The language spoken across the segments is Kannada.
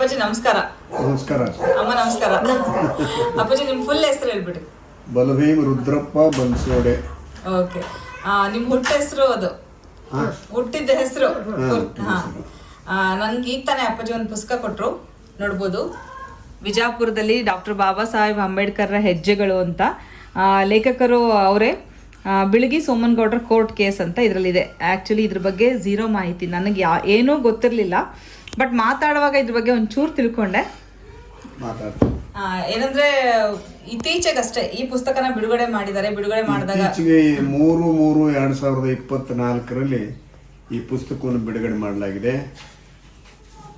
ಅಪ್ಪಾಜಿ ನಮಸ್ಕಾರ. ನಮಸ್ಕಾರ. ಅಮ್ಮ ನಮಸ್ಕಾರ. ಅಪ್ಪಾಜಿ ನಿಮ್ ಫುಲ್ ಹೆಸರು ಹೇಳ್ಬಿಡಿ. ಬಲಭೀಮ್ ರುದ್ರಪ್ಪ ಬನ್ಸೋಡೆ. ಓಕೆ ನಿಮ್ ಹುಟ್ಟ ಹೆಸರು ಅದು. ಹುಟ್ಟಿದ್ದ ಹುಟ್ಟಿದ ಹೆಸರು. ನನ್ಗೆ ಈಗ ತಾನೇ ಅಪ್ಪಾಜಿ ಒಂದು ಪುಸ್ತಕ ಕೊಟ್ರು. ನೋಡ್ಬೋದು. ವಿಜಾಪುರದಲ್ಲಿ ಡಾಕ್ಟರ್ ಬಾಬಾ ಸಾಹೇಬ್ ಅಂಬೇಡ್ಕರ್ರ ಹೆಜ್ಜೆಗಳು ಅಂತ. ಲೇಖಕರು ಅವರೇ ಬಿಳಗಿ ಸೋಮನಗೌಡರ ಕೋರ್ಟ್ ಕೇಸ್ ಅಂತ ಇದರಲ್ಲಿದೆ. ಆ್ಯಕ್ಚುಲಿ ಇದ್ರ ಬಗ್ಗೆ ಝೀರೋ ಮಾಹಿತಿ. ನನಗೆ ಯಾ ಏನೂ ಗೊತ್ತಿರಲಿಲ್ಲ. ಬಟ್ ಮಾತಾಡುವಾಗ ಇದ್ರ ಬಗ್ಗೆ ಒಂಚೂರು ತಿಳ್ಕೊಂಡೆ. ಮಾತಾಡ್ತೀನಿ. ಆ, ಏನಂದ್ರೆ ಇತ್ತೀಚೆಗಷ್ಟೇ ಈ ಪುಸ್ತಕನ ಬಿಡುಗಡೆ ಮಾಡಿದ್ದಾರೆ. ಬಿಡುಗಡೆ ಮಾಡಿದಾಗ ಇತ್ತೀಚೆಗೆ ಮೂರು ಮೂರು ಎರಡು ಸಾವಿರದ ಇಪ್ಪತ್ನಾಲ್ಕರಲ್ಲಿ ಈ ಪುಸ್ತಕವನ್ನು ಬಿಡುಗಡೆ ಮಾಡಲಾಗಿದೆ.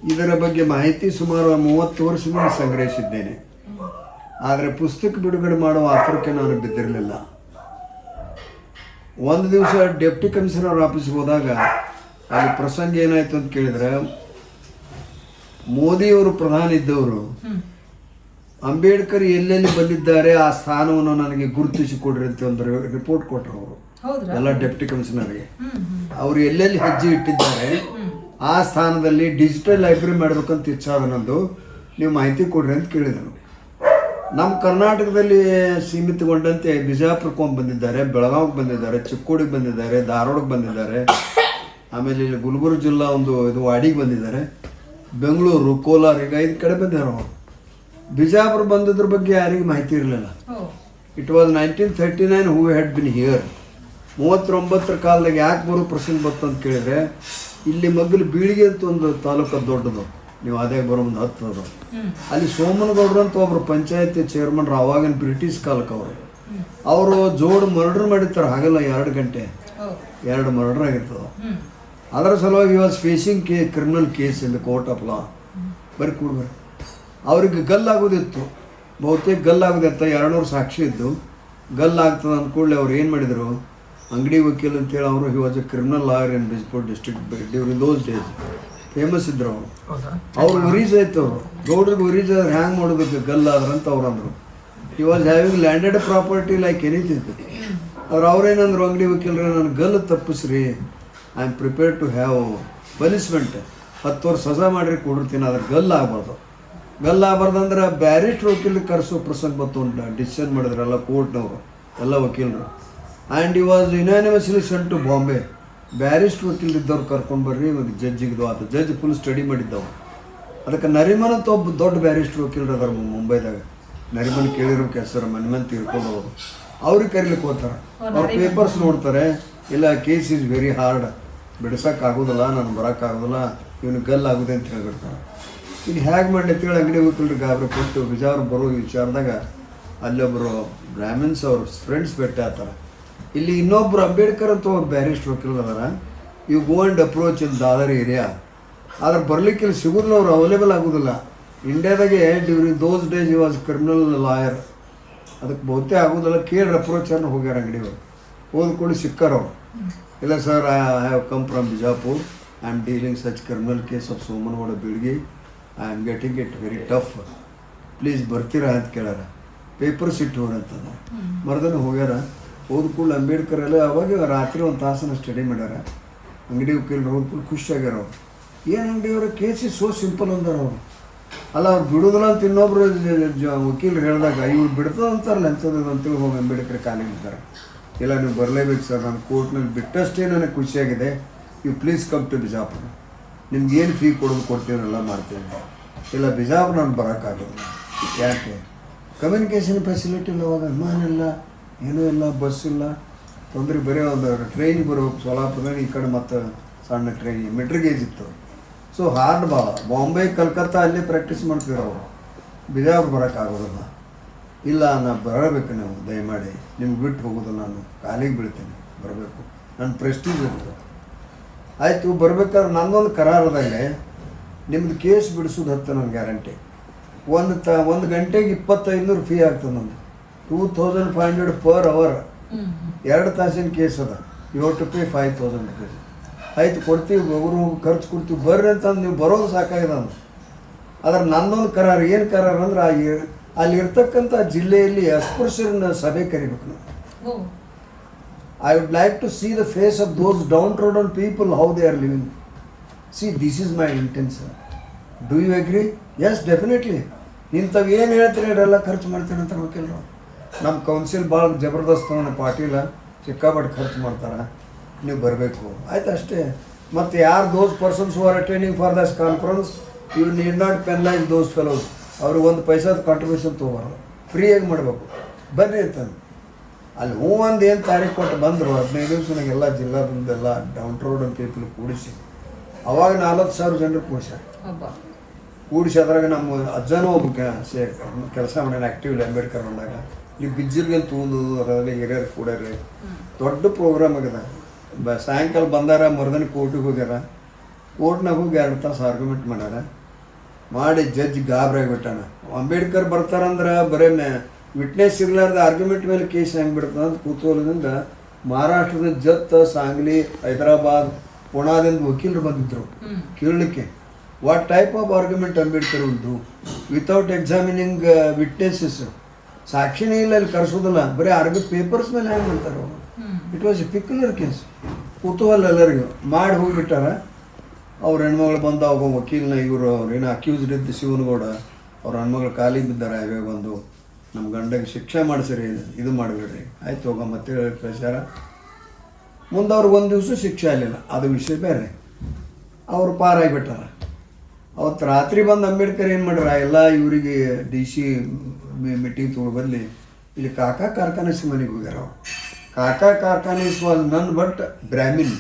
ಇದರ ಬಗ್ಗೆ ಮಾಹಿತಿ ಸುಮಾರು ಮೂವತ್ತು ವರ್ಷದಿಂದ ಸಂಗ್ರಹಿಸಿದ್ದೇನೆ. ಆದರೆ ಪುಸ್ತಕ ಬಿಡುಗಡೆ ಮಾಡುವ ಆತುರಕ್ಕೆ ನಾನು ಬಿದ್ದಿರಲಿಲ್ಲ. ಒಂದು ದಿವಸ ಡೆಪ್ಟಿ ಕಮಿಷನರ್ ಆಫೀಸ್ಗೆ ಹೋದಾಗ ಅಲ್ಲಿ ಪ್ರಸಂಗ ಏನಾಯ್ತು ಅಂತ ಕೇಳಿದ್ರೆ ಮೋದಿಯವರು ಪ್ರಧಾನಿ ಇದ್ದವರು ಅಂಬೇಡ್ಕರ್ ಎಲ್ಲೆಲ್ಲಿ ಬಂದಿದ್ದಾರೆ ಆ ಸ್ಥಾನವನ್ನು ನನಗೆ ಗುರುತಿಸಿ ಕೊಡ್ರಿ ಅಂತ ಒಂದು ರಿಪೋರ್ಟ್ ಕೊಟ್ಟರು ಅವರು. ಎಲ್ಲ ಡೆಪ್ಟಿ ಕಮಿಷನರ್ಗೆ ಅವರು ಎಲ್ಲೆಲ್ಲಿ ಹೆಜ್ಜೆ ಇಟ್ಟಿದ್ದಾರೆ ಆ ಸ್ಥಾನದಲ್ಲಿ ಡಿಜಿಟಲ್ ಲೈಬ್ರರಿ ಮಾಡಬೇಕಂತ ಇಚ್ಛಾದ ನಂದು ನೀವು ಮಾಹಿತಿ ಕೊಡ್ರಿ ಅಂತ ಕೇಳಿದರು ನಮ್ಮ ಕರ್ನಾಟಕದಲ್ಲಿ ಸೀಮಿತಗೊಂಡಂತೆ ಬಿಜಾಪುರಕ್ಕೆ ಬಂದಿದ್ದಾರೆ ಬೆಳಗಾವಿಗೆ ಬಂದಿದ್ದಾರೆ ಚಿಕ್ಕೋಡಿಗೆ ಬಂದಿದ್ದಾರೆ ಧಾರವಾಡಕ್ಕೆ ಬಂದಿದ್ದಾರೆ ಆಮೇಲೆ ಇಲ್ಲಿ ಗುಲ್ಬರ್ಗ ಜಿಲ್ಲಾ ಒಂದು ಇದು ವಾಡಿಗೆ ಬಂದಿದ್ದಾರೆ. ಬೆಂಗಳೂರು ಕೋಲಾರ ಈಗ ಐದು ಕಡೆ ಬಂದಿದ್ದಾರೆ ಅವರು. ಬಿಜಾಪುರ ಬಂದಿದ್ರ ಬಗ್ಗೆ ಯಾರಿಗೂ ಮಾಹಿತಿ ಇರಲಿಲ್ಲ. It was nineteen thirty nine who had been here ಮೂವತ್ತೊಂಬತ್ತರ ಕಾಲದಾಗ ಯಾಕೆ ಬರೋ ಪ್ರಶ್ನೆ ಬಂತು ಅಂತ ಕೇಳಿದ್ರೆ ಇಲ್ಲಿ ಮಗ್ಗಲು ಬೀಳಿಗೆ ಅಂತ ಒಂದು ತಾಲೂಕು ದೊಡ್ಡದು. ನೀವು ಅದೇ ಬರೋ ಒಂದು ಹತ್ತು ಅದು. ಹ್ಮ್. ಅಲ್ಲಿ ಸೋಮನಗೌಡ್ರ ಅಂತ ಒಬ್ಬರು ಪಂಚಾಯತಿ ಚೇರ್ಮನ್ ಅವಾಗಿನ ಬ್ರಿಟಿಷ್ ಕಾಲಕ್ಕೆ ಅವರು. ಅವರು ಜೋಡ್ ಮರ್ಡರ್ ಮಾಡಿರ್ತಾರೆ ಹಾಗಲ್ಲ ಎರಡು ಗಂಟೆ. ಎರಡು ಮರ್ಡರ್ ಆಗಿರ್ತದೆ. ಅದರ ಸಲುವಾಗಿ ವಾಸ್ ಫೇಸಿಂಗ್ ಕೇ criminal case in the court of law ಬರೀ ಕೂಡ ಅವ್ರಿಗೆ ಗಲ್ಲಾಗೋದಿತ್ತು. ಬಹುತೇಕ ಗಲ್ಲಾಗೋದಿತ್ತ ಎರಡುನೂರು ಸಾಕ್ಷಿ ಇದ್ದು ಗಲ್ಲಾಗ್ತದೆ ಅಂದ್ಕೂಡಲೇ ಅವ್ರು ಏನು ಮಾಡಿದರು? ಅಂಗಡಿ ವಕೀಲ್ ಅಂತೇಳಿ ಅವರು he was a criminal lawyer in Bijapur district during those days famous ಇದ್ರು ಅವರು. ಅವ್ರು ಉರೀಜ್ ಆಯ್ತು ಅವರು. ಗೌಡ್ರಿಗೆ ಉರೀಜ್ ಆದ್ರೆ ಹ್ಯಾಂಗ್ ಮಾಡೋದಕ್ಕೆ ಗಲ್ಲಾದ್ರಂತ ಅವ್ರು ಅಂದರು. He was having landed property like anything ಅವ್ರು ಅವ್ರೇನಂದ್ರು ಅಂಗಡಿ ವಕೀಲರೇ ನಾನು ಗಲ್ಲು ತಪ್ಪಿಸ್ರಿ. I am prepared to have punishment ಹತ್ತು ವರ್ಷ ಸಜಾ ಮಾಡಿರಿ ಕೊಡಿರ್ತೀನಿ ಅದ್ರ ಗಲ್ಲು ಆಗ್ಬಾರ್ದು. ಗಲ್ಲ ಆಗ್ಬಾರ್ದು ಅಂದ್ರೆ ಬ್ಯಾರಿಸ್ಟ್ರ್ ವಕೀಲ್ ಕರೆಸೋ ಪ್ರಸಂಗ ಬಂತು ಉಂಟು ಡಿಸಿಷನ್ ಮಾಡಿದ್ರಲ್ಲ ಕೋರ್ಟ್ನವರು ಎಲ್ಲ ವಕೀಲರು. And he was unanimously sent to Bombay barrister ವಕೀಲ್ ಇದ್ದವ್ರು ಕರ್ಕೊಂಡು ಬರ್ರಿ ಒಂದು ಜಡ್ಜಿಗಿದು ಆತ. ಜಡ್ಜ್ ಫುಲ್ ಸ್ಟಡಿ ಮಾಡಿದ್ದವ ಅದಕ್ಕೆ ನರಿಮನ್ ಅಂತ ಒಬ್ಬ ದೊಡ್ಡ ಬ್ಯಾರಿಸ್ಟರ್ ವಕೀಲರು ಅದಾರ ಮುಂಬೈದಾಗ. ನರಿಮನ್ ಕೇಳಿರೋ ಹೆಸರು ಮನೆ ಮನೆ ತೀರ್ಕೊಂಡು ಹೋಗೋದು. ಅವ್ರಿಗೆ ಕರಿಲಿಕ್ಕೆ ಹೋಗ್ತಾರೆ. ಅವ್ರ ಪೇಪರ್ಸ್ ನೋಡ್ತಾರೆ. ಇಲ್ಲ ಕೇಸ್ ಈಸ್ ವೆರಿ ಹಾರ್ಡ್ ಬಿಡಿಸೋಕ್ಕಾಗೋದಿಲ್ಲ, ನಾನು ಬರೋಕ್ಕಾಗೋದಿಲ್ಲ, ಇವನು ಗಲ್ ಆಗುತ್ತೆ ಅಂತ ಹೇಳ್ಬಿಡ್ತಾರೆ ಇನ್ನು ಹೇಗೆ ಮಾಡಿ ಅಂತೇಳಿ ಅಂಗಡಿ ಹೋಗ್ತಿಲ್ರಿ ಗಾಬರಿ ಕೊಟ್ಟು ವಿಚಾರ ಬರೋ ವಿಚಾರದಾಗ ಅಲ್ಲೊಬ್ಬರು ಬ್ರಾಹ್ಮಿನ್ಸ್ ಅವ್ರ ಫ್ರೆಂಡ್ಸ್ ಭೇಟಿ ಆಗ್ತಾರೆ. ಇಲ್ಲಿ ಇನ್ನೊಬ್ರು ಅಂಬೇಡ್ಕರ್ ಅಂತ ಒಬ್ಬ ಬ್ಯಾರಿಸ್ಟ್ ವಕೀಲ್ ಅದಾರ. You go and approach in Dadar area. ಆದ್ರೆ ಬರ್ಲಿಕ್ಕೆ ಇಲ್ಲಿ ಸಿಗೋದಿಲ್ಲ ಅವ್ರು ಅವೈಲೇಬಲ್ ಆಗೋದಿಲ್ಲ. ಇಂಡಿಯಾದಾಗೆ during those days you was criminal lawyer ಅದಕ್ಕೆ ಬಹುತೇ ಆಗೋದಿಲ್ಲ ಕೇಳಿ ಅಪ್ರೋಚನ್ನು ಹೋಗ್ಯಾರ ಅಂಗಡಿಯವರು. ಹೋದ್ಕೊಂಡು ಸಿಕ್ಕಾರ ಅವ್ರು. ಇಲ್ಲ sir I have come from Bijapur. I am dealing such criminal case of Somanagouda Bilgi I am getting it very tough please ಬರ್ತೀರಾ ಅಂತ ಕೇಳ್ಯಾರ. ಪೇಪರ್ಸ್ ಸಿಟ್ಟು ಹೋಗ್ರಿ ಅಂತಂದ್ರೆ. ಮರ್ದನ ಹೋಗ್ಯಾರ. ಕೂಡ ಅಂಬೇಡ್ಕರ್ ಎಲ್ಲ ಅವಾಗ ರಾತ್ರಿ ಒಂದು ತಾಸನ ಸ್ಟಡಿ ಮಾಡ್ಯಾರ. ಅಂಗಡಿ ವಕೀಲರು ಹೋದ ಖುಷಿ ಖುಷಿಯಾಗ್ಯಾರ ಅವ್ರು. ಏನು ಅಂಗಡಿಯವ್ರ ಕೇಸ್ ಇಸ್ ಸೋ ಸಿಂಪಲ್ ಅಂದಾರ ಅವರು. ಅಲ್ಲ, ಅವ್ರು ಬಿಡೋದಿಲ್ಲ ಅಂತ ಇನ್ನೊಬ್ರು ವಕೀಲರು ಹೇಳಿದಾಗ, ಇವ್ರು ಬಿಡ್ತದಂತಾರಲ್ಲ ಅಂತೇಳಿ ಹೋಗಿ ಅಂಬೇಡ್ಕರ್ ಕಾಲಿಗೆ ಇಲ್ಲ, ನೀವು ಬರಲೇಬೇಕು ಸರ್. ನಾನು ಕೋರ್ಟ್ನಲ್ಲಿ ಬಿಟ್ಟಷ್ಟೇ ನನಗೆ ಖುಷಿಯಾಗಿದೆ. You please come to Bijapur. ನಿಮ್ಗೆ ಏನು ಫೀ ಕೊಡೋದು ಕೊಡ್ತೀವನ್ನೆಲ್ಲ ಮಾಡ್ತೇನೆ ಇಲ್ಲ, ಬಿಜಾಪುರ ನಾನು ಬರೋಕ್ಕಾಗಲ್ಲ ಯಾಕೆ? ಕಮ್ಯುನಿಕೇಷನ್ ಫೆಸಿಲಿಟಿ ಇಲ್ಲ ಅವಾಗ, ವಿಮಾನ ಇಲ್ಲ, ಏನೂ ಇಲ್ಲ ಬಸ್ ಇಲ್ಲ. ತೊಂದರೆ ಬರೀ ಒಂದು ಟ್ರೈನಿಗೆ ಬರಬೇಕು ಸೋಲಾಪುರದಾಗ ಈ ಕಡೆ ಮತ್ತು ಸಣ್ಣ ಟ್ರೈನ್ ಮೆಟ್ರಿಗೇಜ್ ಇತ್ತು. ಸೊ ಹಾರ್ಡ್ ಭಾಳ. ಬಾಂಬೆ ಕಲ್ಕತ್ತಾ ಅಲ್ಲೇ ಪ್ರಾಕ್ಟೀಸ್ ಮಾಡ್ತಿದ್ರು ಅವರು ಬಿಜಾಪುರ ಬರೋಕ್ಕಾಗೋದಿಲ್ಲ. ಇಲ್ಲ ನಾ ಬರಬೇಕು ನೀವು ದಯಮಾಡಿ. ನಿಮ್ಗೆ ಬಿಟ್ಟು ಹೋಗೋದು ನಾನು ಕಾಲಿಗೆ ಬೀಳ್ತೀನಿ. ಬರಬೇಕು. ನನ್ನ ಪ್ರೆಸ್ಟೀಜ್ ಆಯಿತು ಬರ್ಬೇಕಾದ್ರೆ ನನ್ನೊಂದು ಕರಾರದಾಗೆ ನಿಮ್ಮದು ಕೇಸ್ ಬಿಡಿಸೋದು ಹತ್ತು ನನ್ನ ಗ್ಯಾರಂಟಿ. ಒಂದು ತ ಒಂದು ಗಂಟೆಗೆ ಇಪ್ಪತ್ತೈದು ನೂರು ಫೀ ಆಗ್ತದೆ ನಂದು. Two thousand five hundred per hour ಎರಡು ತಾಸಿನ ಕೇಸ್ ಅದ. To pay five thousand rupees ಆಯ್ತು ಕೊಡ್ತೀವಿ ಅವರು ಖರ್ಚು ಕೊಡ್ತೀವಿ. ಬರ್ರಿ ಅಂತಂದು ನೀವು ಬರೋದು ಸಾಕಾಗಿದೆ ಅಂದ ಆದ್ರೆ ನನ್ನೊಂದು ಕರಾರು ಏನು ಕರಾರು ಅಂದ್ರೆ ಆ ಏ- ಅಲ್ಲಿ ಇರ್ತಕ್ಕಂಥ ಜಿಲ್ಲೆಯಲ್ಲಿ ಅಸ್ಪೃಶ್ಯರನ್ನ ಸಭೆ ಕರಿಬೇಕು ನಾವು. I would like to see the face of those downtrodden people how they are living see this is my intents do you agree yes definitely ಇಂಥವು ಏನು ಹೇಳ್ತೀರಿ ಅವರೆಲ್ಲ ಖರ್ಚು ಮಾಡ್ತೀನಿ ಅಂತ ವಕೀಲರು ನಮ್ಮ ಕೌನ್ಸಿಲ್ ಭಾಳ ಜಬರ್ದಸ್ತ್ ಪಾಟೀಲ ಸಿಕ್ಕಾಪಟ್ಟೆ ಖರ್ಚು ಮಾಡ್ತಾರೆ. ನೀವು ಬರಬೇಕು. ಆಯ್ತು ಅಷ್ಟೇ. ಮತ್ತು ಯಾರು those persons are attending for this conference you need not penalise those fellows ಅವ್ರಿಗೆ ಒಂದು ಪೈಸಾದ ಕಾಂಟ್ರಿಬ್ಯೂಷನ್ ಫ್ರೀ ಫ್ರೀಯಾಗಿ ಮಾಡಬೇಕು. ಬನ್ನಿ ಅಂತಂದು. ಅಲ್ಲಿ ಹೂ ಒಂದು ಏನು ತಾರೀಕು ಕೊಟ್ಟು ಬಂದರು ಹದಿನೈದು ದಿವಸನಾಗೆಲ್ಲ ಜಿಲ್ಲಾದಿಂದೆಲ್ಲ ಡೌನ್ ರೋಡ್ ಅಂತ ಪೀಪಲ್ ಕೂಡಿಸಿ. ಅವಾಗ ನಾಲ್ಕು ಸಾವಿರ ಜನರು ಕೂಡಿಸ್ಯಾರ. ಕೂಡಿಸಿ ಅದ್ರಾಗ ನಮ್ಮ ಅಜ್ಜನೂ ಒಬ್ಬ ಕೆಲಸ ಮಾಡ್ಯಾನ ಆ್ಯಕ್ಟಿವ್ ಅಂಬೇಡ್ಕರ್ ಬಂದಾಗ. ಈ ಬಿಜ್ಜಿಲ್ಗೆ ತೂಂದು ಅದರಲ್ಲಿ ಹಿರಿಯರು ಕೂಡ್ಯಾರ ದೊಡ್ಡ ಪ್ರೋಗ್ರಾಮ್ ಆಗ್ಯದ. ಬ ಸಾಯಂಕಾಲ ಬಂದಾರ ಮರದನ ಕೋರ್ಟಿಗೆ ಹೋಗ್ಯಾರ. ಕೋರ್ಟ್ನಾಗ ಹೋಗಿ ಎರಡು ತಾಸು ಆರ್ಗ್ಯುಮೆಂಟ್ ಮಾಡ್ಯಾರ. ಮಾಡಿ ಜಡ್ಜ್ ಗಾಬರಾಗಿಬಿಟ್ಟಾನ ಅಂಬೇಡ್ಕರ್ ಬರ್ತಾರಂದ್ರೆ ಬರೇ ಮೇ ವಿಟ್ನೆಸ್ ಇರ್ಲಾರ್ದ ಆರ್ಗ್ಯುಮೆಂಟ್ ಮೇಲೆ ಕೇಸ್ ಹೆಂಗೆ ಬಿಡ್ತದೆ ಅಂತ ಕುತೂಹಲದಿಂದ ಮಹಾರಾಷ್ಟ್ರದ ಜತ್ ಸಾಂಗ್ಲಿ ಹೈದರಾಬಾದ್ ಪುಣಾದಿಂದ ವಕೀಲರು ಬಂದಿದ್ರು ಕೇಳಲಿಕ್ಕೆ. What type of argument Ambedkar ಉಂಟು? ವಿತೌಟ್ ಎಕ್ಸಾಮಿನಿಂಗ್ ವಿಟ್ನೆಸಸ್ ಸಾಕ್ಷಿನೇ ಇಲ್ಲ ಅಲ್ಲಿ ಕರೆಸೋದಿಲ್ಲ. ಬರೀ ಆರ್ಗ್ಯು ಪೇಪರ್ಸ್ ಮೇಲೆ ಹೆಂಗೆ ಮಾಡ್ತಾರೆ ಅವರು. It was a peculiar case ಕುತೂಹಲ ಎಲ್ಲರಿಗೂ ಮಾಡಿ ಹೋಗಿಬಿಟ್ಟಾರ. ಅವ್ರ ಹೆಣ್ಮಗಳು ಬಂದ ಒಬ್ಬ ವಕೀಲನ ಇವರು ಅವ್ರೇನು ಅಕ್ಯೂಸ್ಡ್ ಇದ್ದ ಶಿವನಗೌಡ ಅವ್ರ ಹೆಣ್ಮಗಳು ಖಾಲಿ ಬಿದ್ದಾರೆ ಇವಾಗ ಬಂದು ನಮ್ಮ ಗಂಡಗೆ ಶಿಕ್ಷೆ ಮಾಡಿಸ್ರಿ, ಇದು ಮಾಡಬೇಡ್ರಿ. ಆಯ್ತು ಹೋಗ ಮತ್ತೆ ಪ್ರಚಾರ. ಮುಂದೆ ಅವ್ರಿಗೆ ಒಂದು ದಿವಸ ಶಿಕ್ಷೆ ಆಗಲಿಲ್ಲ. ಅದು ವಿಷಯ ಬೇರೆ. ಅವ್ರು ಪಾರಾಗಿಬಿಟ್ಟಾರ ಅವತ್ತು ರಾತ್ರಿ ಬಂದು ಅಂಬೇಡ್ಕರ್ ಏನು ಮಾಡ್ಯಾರ? ಎಲ್ಲ ಇವರಿಗೆ ಡಿ ಸಿ ಮೀಟಿಂಗ್ ತೊಗೊಂಡು ಬದಲಿ. ಇಲ್ಲಿ ಕಾಕಾ ಕಾರ್ಖಾನೆ ಮನೆಗೆ ಹೋಗ್ಯಾರ ಅವ್ರು. Kaka Karkhanis was none but Brahmin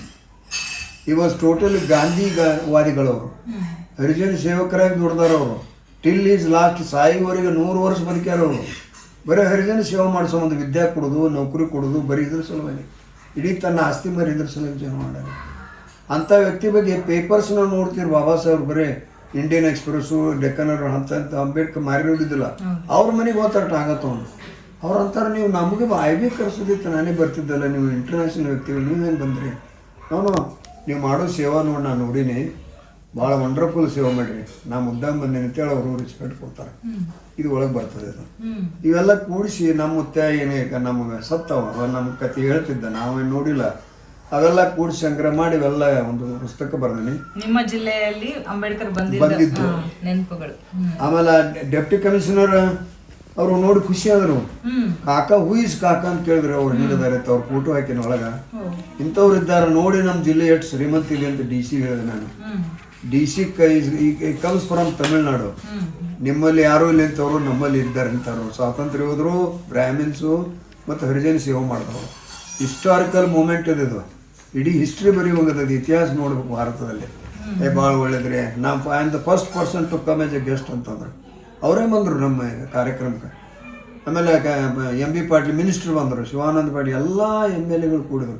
he was totally Gandhi ವಾದಿಗಳವರು ಹರಿಜನ ಸೇವಕರಾಗಿ ದುಡ್ದಾರ ಅವರು. ಟಿಲ್ ಈಸ್ ಲಾಸ್ಟ್ ಸಾಯಿವರೆಗೆ ನೂರು ವರ್ಷ ಬದುಕ್ಯಾರ ಅವರು. ಬರೀ ಹರಿಜನ ಸೇವೆ ಮಾಡಿಸೋ ಒಂದು ವಿದ್ಯೆ ಕೊಡೋದು ನೌಕರಿ ಕೊಡೋದು ಬರೀ ಇದ್ರ ಸಲುವಾಗಿ. ಇಡೀ ತನ್ನ ಆಸ್ತಿ ಮರಿ ಇದ್ರ ಸಲುವಾಗಿ ಜನ ಮಾಡ್ಯಾರ. ಅಂಥ ವ್ಯಕ್ತಿ ಬಗ್ಗೆ ಪೇಪರ್ಸ್ನ ನೋಡ್ತೀರಿ ಬಾಬಾ ಸಾಹೇಬ್ ಬರೀ ಇಂಡಿಯನ್ ಎಕ್ಸ್ಪ್ರೆಸ್ಸು ಡೆಕ್ಕನರ್ ಅಂತ ಅಂತ ಅಂಬೇಡ್ಕರ್ ಮಾರಿ ನೋಡಿದ್ದಿಲ್ಲ ಅವ್ರ ಮನೆಗೆ ಹೋಗ್ತಾರೆ ಟಾಂಗ ತೊಗೊಂಡು. ಅವ್ರು ಅಂತಾರೆ ನೀವು ನಮಗೆ ಐ ಬಿ ಕರೆಸೋದಿತ್ತು ನಾನೇ ಬರ್ತಿದ್ದಲ್ಲ ನೀವು ಇಂಟರ್ನ್ಯಾಷನಲ್ ವ್ಯಕ್ತಿಗಳು ನೀವೇನು ಬಂದಿರಿ? ಬಂದ್ರಿ ನಾನು ನೀವು ಮಾಡೋ ಸೇವಾ ನೋಡಿ ನಾನು ನೋಡೀನಿ. ಭಾಳ ವಂಡರ್ಫುಲ್ ಸೇವೆ ಮಾಡಿರಿ. ನಾ ಮುದ್ದಾಂ ಬಂದೇನೆ ಅಂತೇಳಿ ಅವರು ರೆಸ್ಪೆಕ್ಟ್ ಕೊಡ್ತಾರೆ. ಇದು ಒಳಗೆ ಬರ್ತದೆ ಇದು ಹ್ಮ್. ಇವೆಲ್ಲ ಕೂಡಿಸಿ ನಮ್ಮ ಮುತ್ತ ಏನೇ ನಮಗೆ ಸತ್ತವ ಅವ ನಮ್ಮ ಕತೆ ಹೇಳ್ತಿದ್ದ ನಾವೇನು ನೋಡಿಲ್ಲ. ಅವೆಲ್ಲ ಕೂಡಿ ಸಂಗ್ರಹ ಮಾಡಿ ಇವೆಲ್ಲ ಒಂದು ಪುಸ್ತಕ ಬರ್ದೀನಿ. ನಿಮ್ಮ ಜಿಲ್ಲೆಯಲ್ಲಿ ಅಂಬೇಡ್ಕರ್ ಬಂದಿದ್ದ ಬಂದಿದ್ದು. ನೆನಪುಗಳು. ಆಮೇಲೆ ಡೆಪ್ಟಿ ಕಮಿಷನರ್ ಅವರು ನೋಡಿ ಖುಷಿ ಆದರು. ಕಾಕ ಹೂಯಿಸ್ ಕಾಕ? ಅಂತ ಕೇಳಿದ್ರೆ ಅವ್ರು ಹೇಳಿದಾರೆ ಅವ್ರ ಫೋಟೋ ಹಾಕಿನ ಒಳಗ ಇಂಥವ್ರು ಇದ್ದಾರೆ ನೋಡಿ ನಮ್ಮ ಜಿಲ್ಲೆ ಎಷ್ಟು ಶ್ರೀಮಂತ ಇದೆ ಅಂತ ಡಿ ಸಿ ಹೇಳಿದೆ ನಾನು. D C comes from Tamil Nadu. ನಿಮ್ಮಲ್ಲಿ ಯಾರು ಇಲ್ಲ ಅಂತವ್ರು ನಮ್ಮಲ್ಲಿ ಇದ್ದಾರೆ ಅಂತವ್ರು ಸ್ವಾತಂತ್ರ್ಯ ಹೋದ್ರು ಬ್ರಾಹ್ಮಿನ್ಸು ಮತ್ತು ಹರಿಜನ್ ಸೇವೆ ಮಾಡಿದ್ರು ಹಿಸ್ಟಾರಿಕಲ್ ಮೂಮೆಂಟ್ ಇದು. ಇಡೀ ಹಿಸ್ಟ್ರಿ ಬರಿ ಹೋಗೋದು ಇತಿಹಾಸ ನೋಡ್ಬೇಕು ಭಾರತದಲ್ಲಿ. ಏ ಭಾಳ ಒಳ್ಳೇದ್ರಿ. ನಾ I am the first person to come as a guest ಅಂತಂದ್ರು. ಅವರೇ ಬಂದರು ನಮ್ಮ ಕಾರ್ಯಕ್ರಮಕ್ಕೆ. ಆಮೇಲೆ ಎಂ ಬಿ ಪಾಟೀಲ್ ಮಿನಿಸ್ಟರ್ ಬಂದರು, ಶಿವಾನಂದ ಪಾಟೀಲ್ ಎಲ್ಲ ಎಂ ಎಲ್ ಎಗಳು ಕೂಡಿದ್ರು.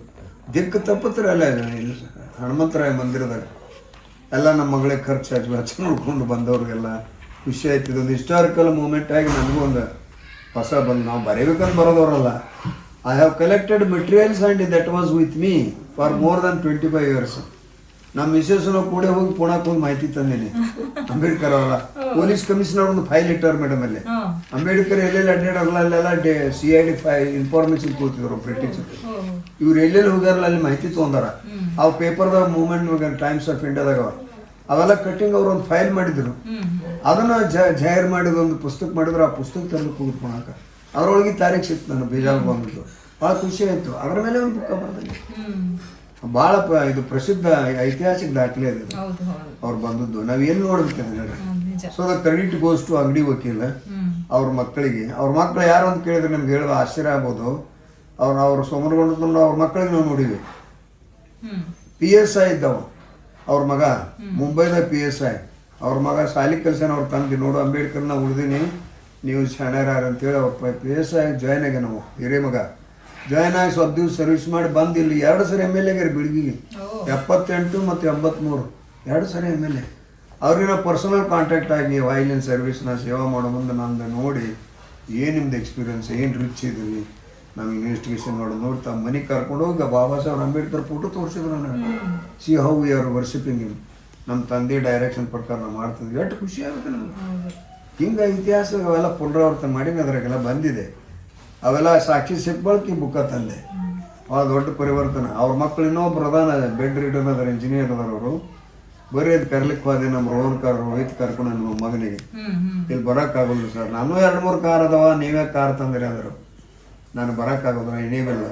ದಿಕ್ಕು ತಪ್ಪತ್ರ ಅಲ್ಲ, ಇಲ್ಲಿ ಹನುಮಂತರಾಯ ಮಂದಿರದಾಗ. ಎಲ್ಲ ನಮ್ಮ ಮಗಳಿಗೆ ಖರ್ಚು ಹಚ್ಚಿ ಹಚ್ಚಿ ನೋಡ್ಕೊಂಡು ಬಂದವ್ರಿಗೆಲ್ಲ ಖುಷಿ ಆಯ್ತು. ಇದೊಂದು ಹಿಸ್ಟಾರಿಕಲ್ ಮೂಮೆಂಟ್ ಆಗಿ ನನಗೂ ಒಂದು ಹೊಸ ಬಂದು ನಾವು ಬರೀಬೇಕಂತ ಬರೋದವರಲ್ಲ. I have collected materials and that was with me for more than twenty five years ನಮ್ಮ ಮಿಸಸ್ಸು ಕೂಡ ಹೋಗಿ ಪುಣಕ್ಕೆ ಹೋಗಿ ಮಾಹಿತಿ ತಂದೇನೆ. ಅಂಬೇಡ್ಕರ್ ಅವರ. ಪೊಲೀಸ್ ಕಮಿಷನರ್ ಒಂದು ಫೈಲ್ ಇಟ್ಟವ್ರು ಮೇಡಮ್ ಅಲ್ಲಿ. ಅಂಬೇಡ್ಕರ್ ಎಲ್ಲೆಲ್ಲಿ ಅಡ್ಡಾಡೋಲ್ಲ ಅಲ್ಲೆಲ್ಲ ಡೆ ಸಿ ಐ ಡಿ ಫೈ ಇನ್ಫಾರ್ಮೇಶನ್ ಕೂತಿದ್ರು ಬ್ರಿಟಿಷ್. ಇವ್ರು ಎಲ್ಲೆಲ್ಲಿ ಹೋಗ್ಯಾರಲ್ಲ ಅಲ್ಲಿ ಮಾಹಿತಿ ತೊಗೊಂಡಾರ. ಅವು ಪೇಪರ್ದಾಗ ಮೂವ್ಮೆಂಟ್ ಟೈಮ್ಸ್ ಆಫ್ ಇಂಡಿಯಾದಾಗ ಅವ ಅವೆಲ್ಲ ಕಟ್ಟಿಂಗ್ ಅವ್ರು ಒಂದು ಫೈಲ್ ಮಾಡಿದ್ರು. ಅದನ್ನ ಜಾಹೀರ್ ಮಾಡಿದ ಒಂದು ಪುಸ್ತಕ ಮಾಡಿದ್ರು ಆ ಪುಸ್ತಕ ತರಲಿಕ್ಕೆ ಹೋಗಿ ಪುಣಾಕ. ಅದ್ರೊಳಗೆ ತಾರೀಕ್ ಸಿಕ್ತು ನಾನು ಬೇಜಾರು ಬಂದ್ಬಿಟ್ಟು. ಭಾಳ ಖುಷಿ ಆಯಿತು. ಅದ್ರ ಮೇಲೆ ಒಂದು ಬುಕ್ಕ ಹ್ಮ್. ಭಾಳ ಪ ಇದು ಪ್ರಸಿದ್ಧ ಐತಿಹಾಸಿಕ ದಾಖಲೆ ಇದೆ ಹೌದು ಅವ್ರು ಬಂದದ್ದು. ನಾವು ಏನು ನೋಡ್ಬೇಕು ಹ್ಮ್, so the credit goes to Angadi ವಕೀಲ ಅವ್ರ ಮಕ್ಕಳಿಗೆ. ಅವ್ರ ಮಕ್ಕಳು ಯಾರು ಅಂತ ಕೇಳಿದ್ರೆ ನಮ್ಗೆ ಹೇಳುವ ಆಶ್ಚರ್ಯ ಆಗ್ಬೋದು. ಅವ್ರು ಅವ್ರು ಸೋಮನಗೊಂಡು ಅವ್ರ ಮಕ್ಕಳಿಗೆ ನಾವು ನೋಡಿವಿ ಪಿ ಎಸ್ ಐ ಇದ್ದವ. ಅವ್ರ ಮಗ ಮುಂಬೈದ ಪಿ ಎಸ್ ಐ ಅವ್ರ ಮಗ ಶಾಲಿ ಕೆಲಸನ ಅವ್ರು ತಂದು ನೋಡು ಅಂಬೇಡ್ಕರ್ನ ಉಳಿದೀನಿ ನೀವು ಶಾಣ್ಯರಾರ ಅಂತೇಳಿ ಅವ್ರ ಪಿ ಎಸ್ ಐ ಜಾಯ್ನ್ ಆಗ್ಯ ನಾವು ಹಿರೇ ಮಗ ಜಾಯ್ನ್ ಆಗಿ ಸ್ವಲ್ಪ ದಿವ್ಸ ಸರ್ವಿಸ್ ಮಾಡಿ ಬಂದು ಇಲ್ಲಿ ಎರಡು ಸರಿ ಎಂ ಎಲ್ ಎ ಬಿಡ್ಗಿಗೆ ಓ. ಎಪ್ಪತ್ತೆಂಟು ಮತ್ತು ಎಂಬತ್ತ್ಮೂರು ಎರಡು ಸರಿ ಎಂ ಎಲ್ ಎ ಅವ್ರಿಗೆ ಪರ್ಸನಲ್ ಕಾಂಟ್ಯಾಕ್ಟ್ ಆಗಿ ವೈಲಿನ್ ಸರ್ವಿಸ್ನ ಸೇವಾ ಮಾಡೋ ಮುಂದೆ ನಂದು ನೋಡಿ ಏನು ನಿಮ್ದು ಎಕ್ಸ್ಪೀರಿಯನ್ಸ್ ಏನು ರಿಚ್ ಇದ್ರಿ ನಮ್ಗೆ ಇನ್ವೆಸ್ಟಿಗೇಷನ್ ಮಾಡೋದು ನೋಡ್ತಾ ಮನೆಗೆ ಕರ್ಕೊಂಡು ಹೋಗಿ ಬಾಬಾ ಸಾಹೇಬ್ ಅಂಬೇಡ್ಕರ್ ಫೋಟೋ ತೋರಿಸಿದ್ರು ನನಗೆ see how we are worshipping him ನಮ್ಮ ತಂದೆ ಡೈರೆಕ್ಷನ್ ಪ್ರಕಾರ ನಾವು ಮಾಡ್ತಿದ್ವಿ. ಎಷ್ಟು ಖುಷಿ ಆಗುತ್ತೆ ನನಗೆ ಹಿಂಗೆ ಇತಿಹಾಸ ಅವೆಲ್ಲ ಪುನರಾವರ್ತನೆ ಮಾಡಿ ಅದರಾಗೆಲ್ಲ ಬಂದಿದೆ. ಅವೆಲ್ಲ ಸಾಕ್ಷಿ ಸಿಕ್ಬಳಕೆ ಬುಕ್ಕ ತಂದೆ ಭಾಳ ದೊಡ್ಡ ಪರಿವರ್ತನೆ. ಅವ್ರ ಮಕ್ಕಳು ಇನ್ನೊಬ್ಬರು ಅದಾನ ಬೆಡ್ ರೀಡರ್ ಅದಾರ ಇಂಜಿನಿಯರ್ ಅದಾರ ಅವರು. ಬರೀ ಅದು ಕರ್ಲಿಕ್ಕೆ ಹೋದೆ ನಮ್ಮ ರೋಹನ್ ಕಾರ್ ರೋಹಿತ್ ಕರ್ಕೊಂಡು ನಮ್ಮ ಮಗನಿಗೆ. ಇಲ್ಲಿ ಬರೋಕ್ಕಾಗಲ್ಲ ಸರ್. ನಾನು ಎರಡು ಮೂರು ಕಾರ್ ಅದಾವ ನೀವೇ ಕಾರ್ ತಂದ್ರಿ ಅಂದರು. ನಾನು ಬರೋಕ್ಕಾಗೋದಿಲ್ಲ ನೀವೆಲ್ಲ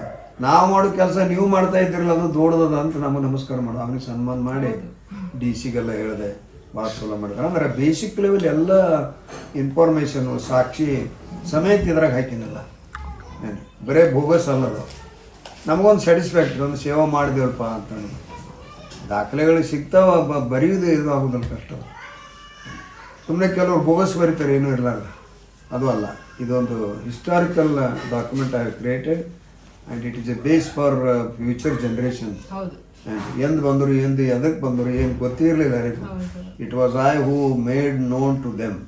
ನಾವು ಮಾಡೋ ಕೆಲಸ ನೀವು ಮಾಡ್ತಾ ಇದ್ದಿರಲ್ಲ ಅದು ದೊಡ್ಡದದ ಅಂತ ನಮಗೆ ನಮಸ್ಕಾರ ಮಾಡೋ ಅವನಿಗೆ ಸನ್ಮಾನ ಮಾಡಿ ಡಿ ಸಿಗೆಲ್ಲ ಹೇಳಿದೆ ಭಾಳ ಚಲೋ ಮಾಡಿದ್ರೆ. ಅಂದ್ರೆ ಬೇಸಿಕ್ ಲೆವೆಲ್ ಎಲ್ಲ ಇನ್ಫಾರ್ಮೇಷನು ಸಾಕ್ಷಿ ಸಮೇತ ಇದ್ರಾಗ ಹಾಕಿನಲ್ಲ. ಬರೇ ಬೋಗಸ್ ಅಲ್ಲದು ನಮಗೊಂದು ಸ್ಯಾಟಿಸ್ಫ್ಯಾಕ್ಟ್ರಿ ಒಂದು ಸೇವೆ ಮಾಡಿದೇವಪ್ಪ ಅಂತಂದು ದಾಖಲೆಗಳು ಸಿಗ್ತಾವ ಬರೆಯೋದು ಇದು ಆಗೋದಿಲ್ಲ ಕಷ್ಟ. ಸುಮ್ಮನೆ ಕೆಲವರು ಬೋಗಸ್ ಬರೀತಾರೆ ಏನೂ ಇರಲ್ಲ ಅದು ಅಲ್ಲ ಇದೊಂದು historical document I created and it is a base for future generation ಎಂದು ಬಂದರು ಎಂದು ಎದಕ್ಕೆ ಬಂದರು ಏನು ಗೊತ್ತಿರಲಿಲ್ಲ it was I who made known to them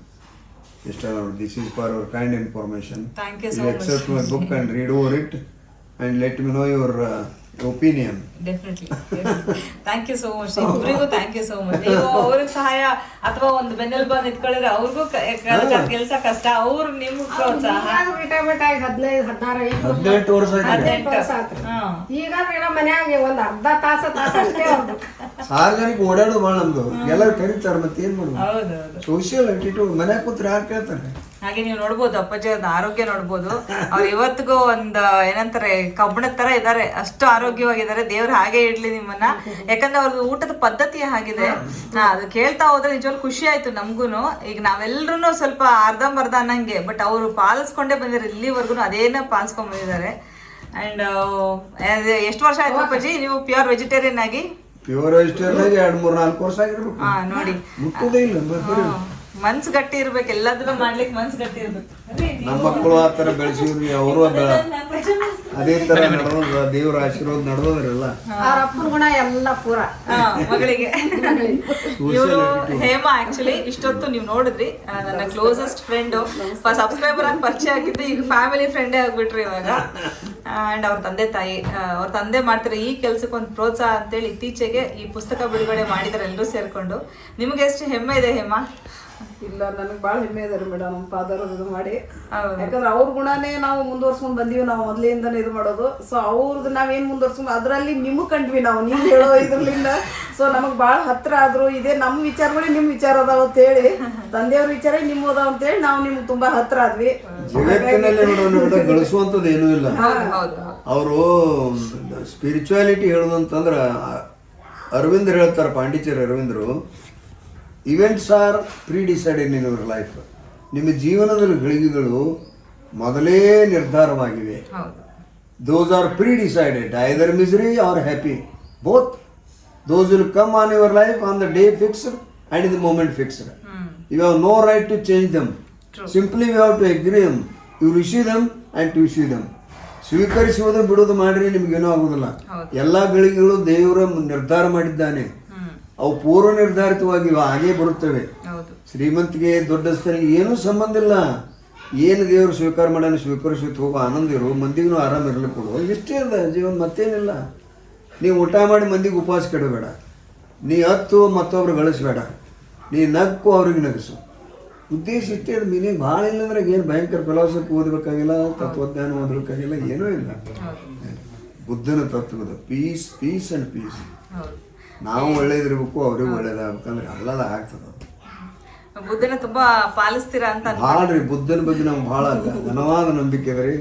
Sister, this is for your kind information. Thank you so you much. accept my book and read over it and let me know your. Uh, opinion. Definitely thank you so much ಇಬ್ಬರಿಗೂ ಥ್ಯಾಂಕ್ ಯು ಸೋ ಮಚ್ ನೀವು ಅವ್ರಿಗೆ ಸಹಾಯ ಅಥವಾ ಒಂದು ಬೆನ್ನೆಲುಬ ನಿಂತ್ಕೊಳ್ಳಿದ್ರೆ ಅವ್ರಿಗೂ ಕೆಲಸ ಕಷ್ಟ. ಅವ್ರು ನಿಮ್ಗೆ ಪ್ರೋತ್ಸಾಹ. ರಿಟೈರ್ಮೆಂಟ್ ಆಗಿ ಹದಿನೈದು ಹದಿನಾರು ಹದಿನೆಂಟು ವರ್ಷ ಹದಿನೆಂಟು ವರ್ಷ ಆತ್ರಿ ಈಗ ಏನೋ ಮನ್ಯಾಗ ಒಂದ್ ಅರ್ಧ ತಾಸ ತಾಸ ಅಷ್ಟೇ ಅವ್ರದ್ದು ಸಾರ್ವಜನಿಕ ಓಡಾಡೋದು ಭಾಳ ನಮ್ದು. ಎಲ್ಲರೂ ಕರೀತಾರೆ ಮತ್ತೆ ಏನು ಮಾಡೋದು ಸೋಷಿಯಲ್ ಆಟಿಟ್ಯೂಡ್ ಮನ್ಯಾಗ ಕೂತ್ರೆ ಯಾರು ಕೇಳ್ತಾರೆ? ಹಾಗೆ ನೀವು ನೋಡ್ಬೋದು ಅಪ್ಪಾಜಿ ಅವ್ರದ್ದು ಆರೋಗ್ಯ ನೋಡ್ಬೋದು. ಅವ್ರು ಇವತ್ತಿಗೂ ಒಂದ್ ಏನಂತಾರೆ ಕಬ್ಬಣದ ತರ ಇದಾರೆ. ಅಷ್ಟು ಆರೋಗ್ಯವಾಗಿದ್ದಾರೆ ದೇವ್ರು ಹಾಗೆ ಇಡ್ಲಿ ನಿಮ್ಮನ್ನ. ಯಾಕಂದ್ರೆ ಅವ್ರದ್ದು ಊಟದ ಪದ್ಧತಿ ಹಾಗಿದೆ. ಹಾ, ಅದು ಕೇಳ್ತಾ ಹೋದ್ರೆ ನಿಜವಾಗ್ಲು ಖುಷಿ ಆಯ್ತು ನಮ್ಗೂನು. ಈಗ ನಾವೆಲ್ಲರೂ ಸ್ವಲ್ಪ ಅರ್ಧಂಬರ್ಧ ಅನ್ನಂಗೆ ಬಟ್ ಅವರು ಪಾಲಿಸ್ಕೊಂಡೇ ಬಂದಿದ್ದಾರೆ ಇಲ್ಲಿವರೆಗೂ ಅದೇನ ಪಾಲಿಸ್ಕೊಂಡ್ ಬಂದಿದ್ದಾರೆ. ಅಂಡ್ ಎಷ್ಟು ವರ್ಷ ಆಯ್ತು ಅಪ್ಪಾಜಿ? ನೀವು ಪ್ಯೂರ್ ವೆಜಿಟೇರಿಯನ್ ಆಗಿ? ಪ್ಯೂರ್ ವೆಜಿಟೇರಿಯನ್ ಎರಡು ಮೂರು ನಾಲ್ಕು ವರ್ಷ ಆಗಿರ್ಬೇಕು. ಹಾ ನೋಡಿ. ಮುಟ್ಟದೇ ಇಲ್ಲ. ಮನ್ಸ್ ಗಟ್ಟಿ ಇರ್ಬೇಕು ಎಲ್ಲದನ್ನು ಮಾಡ್ಲಿಕ್ಕೆ ಮನ್ಸ್ ಗಟ್ಟಿ ಇರ್ಬೇಕು ನಮ್ಮ ಮಕ್ಕಳು ಆ ಥರ ಬೆಳೆಸಿದ್ರಿ ಅವರು ಅದ ಅದೇ ತರ ನಡೆದ ದೇವ್ರ ಆಶೀರ್ವಾದ ನಡೆದದ್ರಲ್ಲ ಅವ್ರ ಅಪ್ಪನ ಗುಣ ಎಲ್ಲ ಪೂರ. ಮಗಳಿಗೆ. ಇವರು ಹೇಮಾ ಆಕ್ಚುಲಿ ಇಷ್ಟೊತ್ತು ನೀವು ನೋಡಿದ್ರಿ ಆ, ನನ್ನ ಕ್ಲೋಸೆಸ್ಟ್ ಫ್ರೆಂಡ್ ಸಬ್ಸ್ಕ್ರೈಬರ್ ಆಗಿ ಪರಿಚಯ ಆಗಿದ್ದು ಈಗ ಫ್ಯಾಮಿಲಿ ಫ್ರೆಂಡೇ ಆಗ್ಬಿಟ್ರಿ ಇವಾಗ. ಅಂಡ್ ಅವ್ರ ತಂದೆ ತಾಯಿ ಆ, ಅವ್ರ ತಂದೆ ಮಾಡ್ತಾರೆ ಈ ಕೆಲ್ಸಕ್ಕೆ ಒಂದು ಪ್ರೋತ್ಸಾಹ ಅಂತೇಳಿ ಇತ್ತೀಚೆಗೆ ಈ ಪುಸ್ತಕ ಬಿಡುಗಡೆ ಮಾಡಿದಾರೆ ಎಲ್ಲರೂ ಸೇರ್ಕೊಂಡು. ನಿಮ್ಗೆ ಎಷ್ಟು ಹೆಮ್ಮೆ ಇದೆ ಹೇಮಾ? ಇಲ್ಲ ನನಗೆ ಭಾಳ ಹೆಮ್ಮೆ ಇದೆ ರೀ ಮೇಡಮ್ ನಮ್ಮ ಫಾದರ್ ಇದು ಮಾಡಿ. ಯಾಕಂದ್ರೆ ಅವ್ರ ಗುಣನೇ ನಾವು ಮುಂದುವರ್ಸ್ಕೊಂಡ್ ಬಂದೀವಿ ನಾವು ಮೊದ್ಲಿಂದನೇ ಇದು ಮಾಡೋದು. ಸೊ ಅವ್ರದ್ದು ನಾವೇನು ಮುಂದುವರ್ಸ್ಕೊಂಡ್ ಅದರಲ್ಲಿ ನಿಮಗೆ ಕಂಡ್ವಿ ನಾವು ನೀವು ಹೇಳೋ ಇದ್ರಲಿಂದ ಸೊ ನಮಗೆ ಭಾಳ ಹತ್ರ ಆದ್ರು ಇದೇ ನಮ್ಮ ವಿಚಾರಗಳೇ ನಿಮ್ಮ ವಿಚಾರ ಅದಾವ ಅಂತೇಳಿ ತಂದೆಯವ್ರ ವಿಚಾರ ನಿಮ್ಮ ಅದಾವ ಅಂತೇಳಿ ನಾವು ನಿಮ್ಗೆ ತುಂಬಾ ಹತ್ರ ಆದ್ವಿ. ಗಳಿಸುವಂಥದ್ದು ಏನೂ ಇಲ್ಲ. ಅವರು ಸ್ಪಿರಿಚುಯಾಲಿಟಿ ಹೇಳೋದಂತಂದ್ರೆ ಅರವಿಂದ್ರ ಹೇಳ್ತಾರೆ Pondicherry ಅರವಿಂದರು events are predecided in your life ನಿಮ್ಮ ಜೀವನದಲ್ಲಿ ಗಳಿಗೆಗಳು ಮೊದಲೇ ನಿರ್ಧಾರವಾಗಿವೆ those are predecided either misery or happy both those will come on your life on the day fixed and in the moment fixed you have no right to change them simply you have to agree them you receive them and to issue them ಸ್ವೀಕರಿಸುವುದು ಬಿಡೋದು ಮಾಡ್ರಿ ನಿಮಗೇನೂ ಆಗೋದಿಲ್ಲ ಎಲ್ಲ ಗಳಿಗೆಗಳು ದೇವರ ನಿರ್ಧಾರ ಮಾಡಿದ್ದಾನೆ ಅವು ಪೂರ್ವ ನಿರ್ಧಾರಿತವಾಗಿ ಹಾಗೇ ಬರುತ್ತವೆ. ಶ್ರೀಮಂತಿಗೆ ಶ್ರೀಮಂತಿಗೆ ದೊಡ್ಡಸ್ತನಿಗೆ ಏನೂ ಸಂಬಂಧ ಇಲ್ಲ. ಏನು ದೇವರು ಸ್ವೀಕಾರ ಮಾಡೋಣ ಸ್ವೀಕರಿಸುತ್ತ ಹೋಗೋ ಆನಂದ ಇರು ಮಂದಿಗೂ ಆರಾಮ ಇರಲಿ ಕೊಡು. ಇಷ್ಟೇ ಅದ ಜೀವನ ಮತ್ತೇನಿಲ್ಲ. ನೀವು ಊಟ ಮಾಡಿ ಮಂದಿಗೆ ಉಪವಾಸ ಕೆಡಬೇಡ. ನೀ ಹತ್ತು ಮತ್ತೊಬ್ರು ಗಳಿಸ್ಬೇಡ. ನೀ ನಕ್ಕು ಅವ್ರಿಗೆ ನಗಿಸು. ಉದ್ದೇಶ ಇಷ್ಟೇ ಅದು ಮೀನಿಂಗ್ ಭಾಳ ಇಲ್ಲ ಅಂದ್ರೆ ಏನು ಭಯಂಕರ ಫಿಲಾಸಫಿ ಓದಬೇಕಾಗಿಲ್ಲ ತತ್ವಜ್ಞಾನ ಓದಬೇಕಾಗಿಲ್ಲ ಏನೂ ಇಲ್ಲ. ಬುದ್ಧನ ತತ್ವದ ಪೀಸ್ ಪೀಸ್ ಆ್ಯಂಡ್ ಪೀಸ್ ನಾವು ಒಳ್ಳೇದಿರ್ಬೇಕು ಅವ್ರಿಗೆ ಒಳ್ಳೇದಾಗಬೇಕಂದ್ರೆ ಎಲ್ಲದ ಆಗ್ತದೆ ಬುದ್ಧನ ತುಂಬಾ ಪಾಲಿಸ್ತೀರಾ ಅಂತ ಭಾಳ್ರಿ ಬುದ್ಧನ ಬಗ್ಗೆ ನಮ್ಗೆ ಭಾಳ ಘನವಾದ ನಂಬಿಕೆ ಅದ ರೀ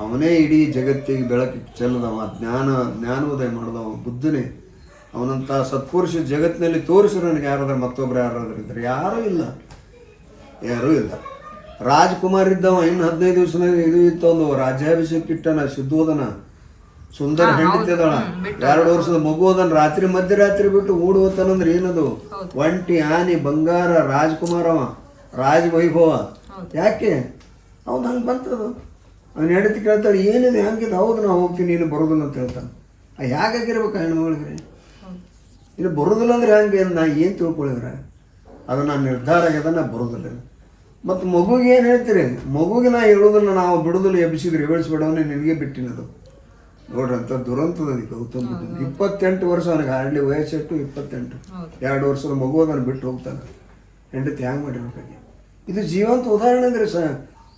ಅವನೇ ಇಡೀ ಜಗತ್ತಿಗೆ ಬೆಳಕಿಗೆ ಚೆಲ್ಲದವ ಜ್ಞಾನ ಜ್ಞಾನೋದಯ ಮಾಡಿದವ ಬುದ್ಧನೇ. ಅವನಂತ ಸತ್ಪುರುಷ ಜಗತ್ತಿನಲ್ಲಿ ತೋರಿಸಿ ನನಗೆ ಯಾರಾದ್ರೆ ಮತ್ತೊಬ್ರು ಯಾರಾದ್ರೂ ಇದ್ದಾರೆ ಯಾರೂ ಇಲ್ಲ. ಯಾರೂ ಇಲ್ಲ. ರಾಜ್ಕುಮಾರ್ ಇದ್ದವ ಇನ್ನು ಹದಿನೈದು ದಿವಸ ಇದು ಇತ್ತು ಒಂದು ರಾಜ್ಯಾಭಿಷೇಕ ಇಟ್ಟನ ಶುದ್ಧೋದನ. ಸುಂದರ ಹೆಂಡತಿ ಅದಳ. ಎರಡು ವರ್ಷದ ಮಗು ಅದನ್ನ ರಾತ್ರಿ ಮಧ್ಯರಾತ್ರಿ ಬಿಟ್ಟು ಓಡುವತ್ತನಂದ್ರೆ ಏನದು? ಒಂಟಿ ಆನೆ ಬಂಗಾರ ರಾಜ್ಕುಮಾರ್ ಅವ ರಾಜ ವೈಭವ ಯಾಕೆ? ಅವ್ನು ಹಂಗೆ ಬಂತದು. ಅವ್ನ ಹೆಂಡತಿ ಕೇಳ್ತಾಳೆ ಏನಿದೆ ಹಂಗಿದ್ದು ಹೌದು ನಾ ಹೋಗ್ತೀನಿ ನೀನು ಬರೋದಿಲ್ಲ ಅಂತ ಹೇಳ್ತಾನೆ ಆ ಹೇಗಾಗಿರ್ಬೇಕು ಹೆಣ್ಮಗಳಿಗೆ? ಇಲ್ಲಿ ಬರೋದಿಲ್ಲ ಅಂದ್ರೆ ಹಂಗೆ ನಾ ಏನು ತಿಳ್ಕೊಳ್ಳಿದ್ರೆ ಅದು ನಾನು ನಿರ್ಧಾರ ಆಗ್ಯದ ನಾ ಬರೋದಿಲ್ಲ. ಮತ್ತು ಮಗುಗೆ ಏನು ಹೇಳ್ತೀರಿ? ಮಗುಗೆ ನಾ ಹೇಳೋದನ್ನ ನಾವು ಬಿಡೋದಿಲ್ಲ ಎಬ್ಬಿಸಿದ್ರೆ ಎಬ್ಬಿಸ್ಬಿಡವನೇ ನಿನಗೆ ಬಿಟ್ಟಿನದು. ನೋಡ್ರಿ ಅಂತ ದುರಂತದ ಗೌತಮ್ ಬುದ್ಧ ಇಪ್ಪತ್ತೆಂಟು ವರ್ಷ ಅವನಿಗೆ ಹಾರ್ಡ್ಲಿ ವಯಸ್ಸೆಟ್ಟು ಇಪ್ಪತ್ತೆಂಟು. ಎರಡು ವರ್ಷದ ಮಗು ಅದನ್ನು ಬಿಟ್ಟು ಹೋಗ್ತಾನೆ. ಹೆಂಡತಿ ಹ್ಯಾಂಗೆ ಮಾಡಿರ್ಬೇಕಾಗಿ? ಇದು ಜೀವಂತ ಉದಾಹರಣೆ ಅಂದ್ರೆ ಸ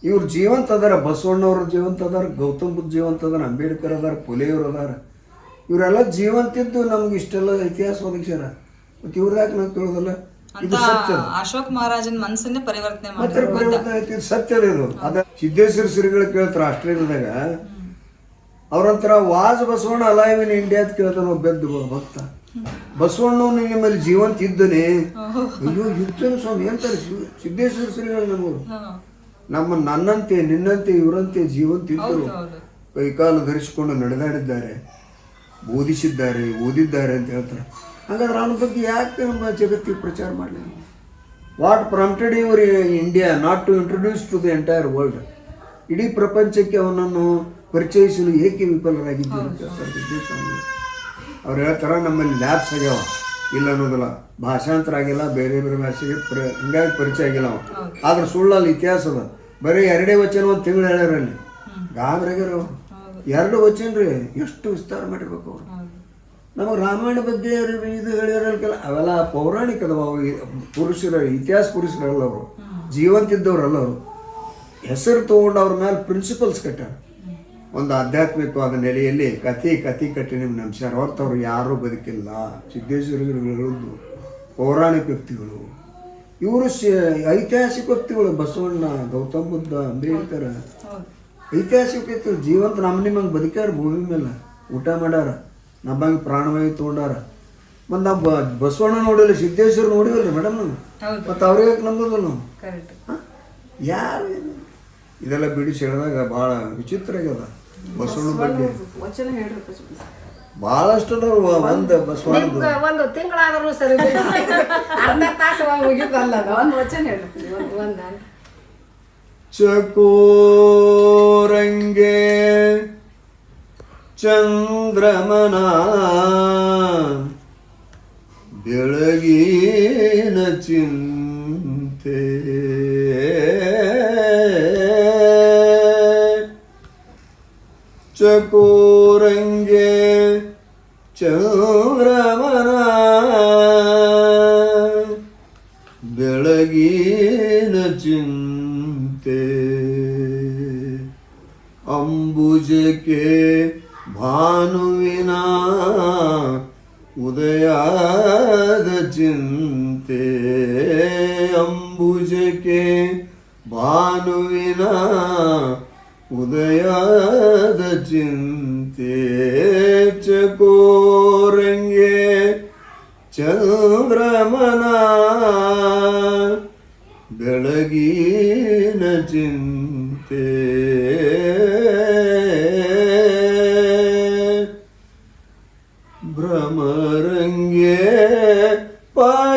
ಇವ್ರು ಜೀವಂತ ಅದಾರ ಬಸವಣ್ಣವ್ರ ಜೀವಂತ ಅದಾರ ಗೌತಮ್ ಬುದ್ಧ ಜೀವಂತ ಅದಾರ ಅಂಬೇಡ್ಕರ್ ಅದಾರ ಪುಲೆಯವ್ರು ಅದಾರ. ಇವರೆಲ್ಲ ಜೀವಂತಿದ್ದು ನಮ್ಗೆ ಇಷ್ಟೆಲ್ಲ ಇತಿಹಾಸ ಒದಗಿಸ್ಯಾರ ಮತ್ತೆ ಇವ್ರದಾಕೆ ಯಾಕೆ ನಾವು ಕೇಳೋದಲ್ಲ? ಇದು ಸತ್ಯ ಅಶೋಕ್ ಮಹಾರಾಜನ್ ಮನಸ್ಸನ್ನೇ ಪರಿವರ್ತನೆ ಸತ್ಯ ಪರಿವರ್ತನೆ ಆಯ್ತು ಇದು ಸತ್ಯದ ಇದು. ಅದ ಸಿದ್ದೇಶ್ವರ ಶ್ರೀಗಳು ಕೇಳ್ತಾರೆ ಆಸ್ಟ್ರೇಲಿಯಾದಾಗ. ಅವ್ರಂತರ was Basavanna alive in India ಅಂತ ಕೇಳ್ತಾನ ಬೆದ್ದು ಭಕ್ತ. ಬಸವಣ್ಣ ನಿಮ್ಮಲ್ಲಿ ಜೀವಂತ ಇದ್ದನೆ. ಅಯ್ಯೋ ಇದ್ದನು ಸ್ವಾಮಿ ಅಂತಾರೆ ಸಿದ್ದೇಶ್ವರ ಶ್ರೀಗಳು ನಮ್ಮವರು. ನಮ್ಮ ನನ್ನಂತೆ ನಿನ್ನಂತೆ ಇವರಂತೆ ಜೀವಂತ ಇದ್ದರು. ಕೈಕಾಲು ಧರಿಸಿಕೊಂಡು ನಡೆದಾಡಿದ್ದಾರೆ. ಓದಿಸಿದ್ದಾರೆ ಓದಿದ್ದಾರೆ ಅಂತ ಹೇಳ್ತಾರೆ. ಹಾಗಾದ್ರೆ ಅವನ ಬಗ್ಗೆ ಯಾಕೆ ನಮ್ಮ ಜಗತ್ತಿಗೆ ಪ್ರಚಾರ ಮಾಡಲಿಲ್ಲ? What prompted your India not to introduce to the entire world ಇಡೀ ಪ್ರಪಂಚಕ್ಕೆ ಅವನನ್ನು ಪರಿಚಯಿಸಲು ಏಕೆ ಸಿದ್ದೇಶ್ವರ ಅವ್ರು ಹೇಳ್ತಾರೆ ನಮ್ಮಲ್ಲಿ ಲ್ಯಾಬ್ಸ್ ಆಗ್ಯಾವ. ಇಲ್ಲ ಅನ್ನೋದಿಲ್ಲ. ಭಾಷಾಂತರ ಆಗಿಲ್ಲ ಬೇರೆ ಬೇರೆ ಭಾಷೆಗೆ ಪ್ರ ಹಿಂಗಾಗಿ ಪರಿಚಯ ಆಗಿಲ್ಲ ಅವ ಆದ್ರೆ ಸುಳ್ಳಲ್ಲಿ ಇತಿಹಾಸ ಅದ. ಬರೀ ಎರಡೇ ವಚನ ಒಂದು ತಿಂಗಳು ಹೇಳ್ಯಾರಲ್ಲಿ ಗಾಬ್ರಾಗ್ಯಾರ ಎರಡು ವಚನ ರೀ ಎಷ್ಟು ವಿಸ್ತಾರ ಮಾಡಿರ್ಬೇಕು ಅವರು. ನಮಗೆ ರಾಮಾಯಣ ಬಗ್ಗೆ ಇದು ಹೇಳಿರಲ್ಲ ಅವೆಲ್ಲ ಪೌರಾಣಿಕ ಅದಾವ. ಪುರುಷರ ಇತಿಹಾಸ ಪುರುಷರಲ್ಲ ಅವರು. ಜೀವಂತಿದ್ದವ್ರಲ್ಲ ಅವರು. ಹೆಸರು ತೊಗೊಂಡು ಅವ್ರ ಮೇಲೆ ಪ್ರಿನ್ಸಿಪಲ್ಸ್ ಕಟ್ಟಾರ. ಒಂದು ಆಧ್ಯಾತ್ಮಿಕವಾದ ನೆಲೆಯಲ್ಲಿ ಕಥೆ ಕಥೆ ಕಟ್ಟಿ ನಿಮ್ಗೆ ನಂಬಿಸ್ಯಾರ ಹೊರತು ಅವ್ರು ಯಾರೂ ಬದುಕಿಲ್ಲ. ಸಿದ್ದೇಶ್ವರಿಗಳು ಹೇಳುದು ಪೌರಾಣಿಕ ವ್ಯಕ್ತಿಗಳು. ಇವರು ಐತಿಹಾಸಿಕ ವ್ಯಕ್ತಿಗಳು ಬಸವಣ್ಣ ಗೌತಮ ಬುದ್ಧ ಅಂಬೇಡ್ಕರ್. ಐತಿಹಾಸಿಕ ವ್ಯಕ್ತಿಗಳು ಜೀವಂತ ನಮ್ಮ ನಿಮ್ಮ ಬದುಕ್ಯಾರ ಭೂಮಿ ಮೇಲೆ. ಊಟ ಮಾಡ್ಯಾರ ನಮ್ಮಂಗೆ ಪ್ರಾಣವಾಯು ತೊಗೊಂಡಾರ. ಮತ್ತು ನಾವು ಬಸವಣ್ಣ ನೋಡಿಲ್ಲ ಸಿದ್ದೇಶ್ವರ ನೋಡಿವಲ್ಲ ಮೇಡಮ್ ನಾವು? ಮತ್ತು ಅವ್ರಿಗೆ ನಂಬೋದು ನಾವು? ಯಾರು? ಇದೆಲ್ಲ ಬಿಡಿಸಿ ಹೇಳಿದಾಗ ಭಾಳ ವಿಚಿತ್ರ ಆಗ್ಯದ. ಬಸವಣ್ಣ ಬಗ್ಗೆ. ವಚನ ಹೇಳ್ರಿ ಪಶ್ಚಿಮ. ಭಾಳಷ್ಟು ಅದಾವ ಒಂದು ಬಸವಣ್ಣ ಒಂದು ತಿಂಗಳಾದರೂ ಸರಿ ಅರ್ಧ ತಾಸು ಮುಗಿದಲ್ಲ ಅದು ಒಂದ್ ವಚನ ಹೇಳ್ರಿ ಒಂದ್- ಚಕೋರಂಗೆ ಚಂದ್ರಮನ ಬೆಳಗಿನ ಚಿಂತೆ. ಚಕೋರಂಗೆ ಚಂದ್ರಮನ ಬೆಳಗಿನ ಚಿಂತೆ ಅಂಬುಜಕ್ಕೆ ಭಾನುವಿನ ಉದಯದ ಚಿಂತೆ ಅಂಬುಜಕ್ಕೆ ಭಾನುವಿನ ಉದಯದ ಚಿಂತೆ ಚಕೋರಂಗೆ ಚಂದ್ರಮನ ಬೆಳಗಿನ ಚಿಂತೆ. ಭ್ರಮರಂಗೆ ಪರಿಮಳದ